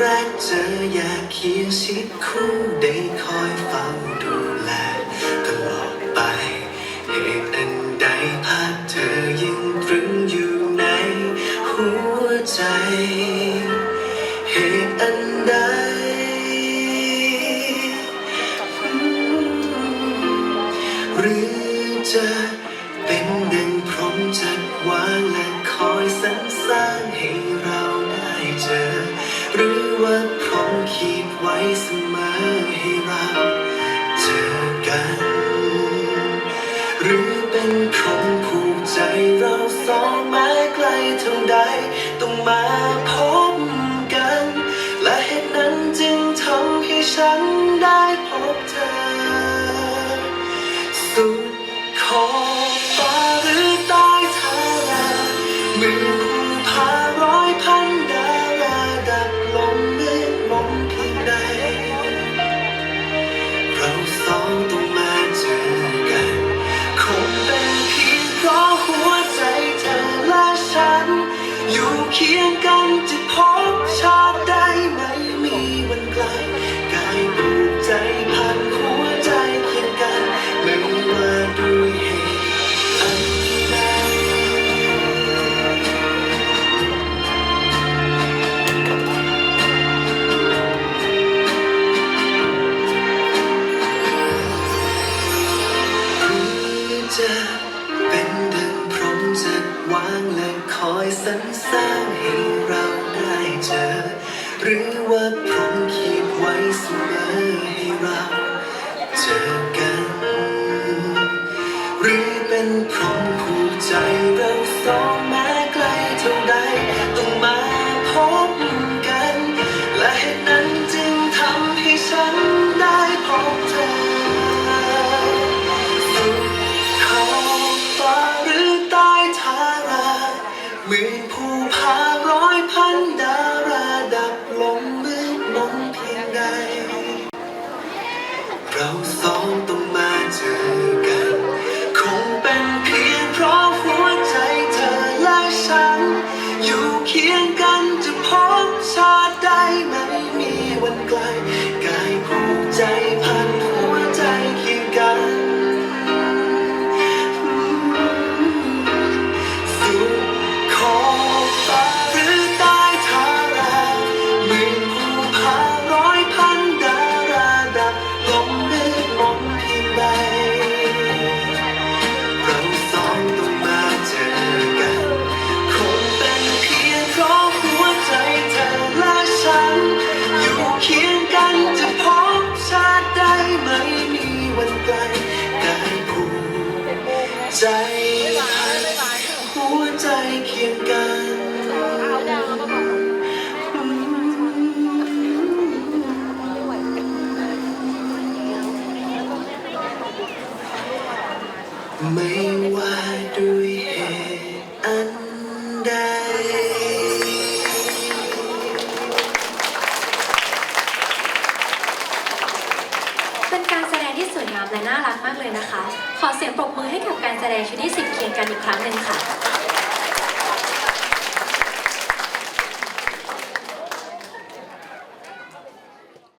แรกเจออยากเคียงชิดคู่ได้คอยเฝ้าดูแลตลอดไป เหตุอันใดภาพเธอยังตรึงอยู่ในหัวใจ เหตุอันใดหรือจะเป็นดังพรหมจัดวางและคอยสรรสร้างให้ ว่าพรหมคิดไว้เสมอให้เราเจอกัน หรือเป็นพรหมผูกใจเราสองแม้ไกลเท่าใด ต้องมาพบกัน และเหตุนั้นจึงทำให้ฉันได้พบเธอ สุดขอ เคียงกันจะพบชาติได้ไม่มีวันไกลกายผูกใจพันหัวใจเคียงกันไม่ว่าด้วยเหตุอันใดหรือจะเป็นดังพรมจัดวางและคอยสรรสา หรือว่าพรหมคิดไว้เสมอให้เราเจอกัน หรือเป็นพรหมผูกใจเรา เราสองต้องมาเจอกัน คงเป็นเพียงเพราะหัวใจเธอและฉัน อยู่เคียงกันจะพบชาติใดไม่มีวันไกล ใจหัวใจเคียงกันไม่ สวยงามและน่ารักมากเลยนะคะ ขอเสียงปรบมือให้กับการแสดงชุดที่สิบเคียงกันอีกครั้งหนึ่งค่ะ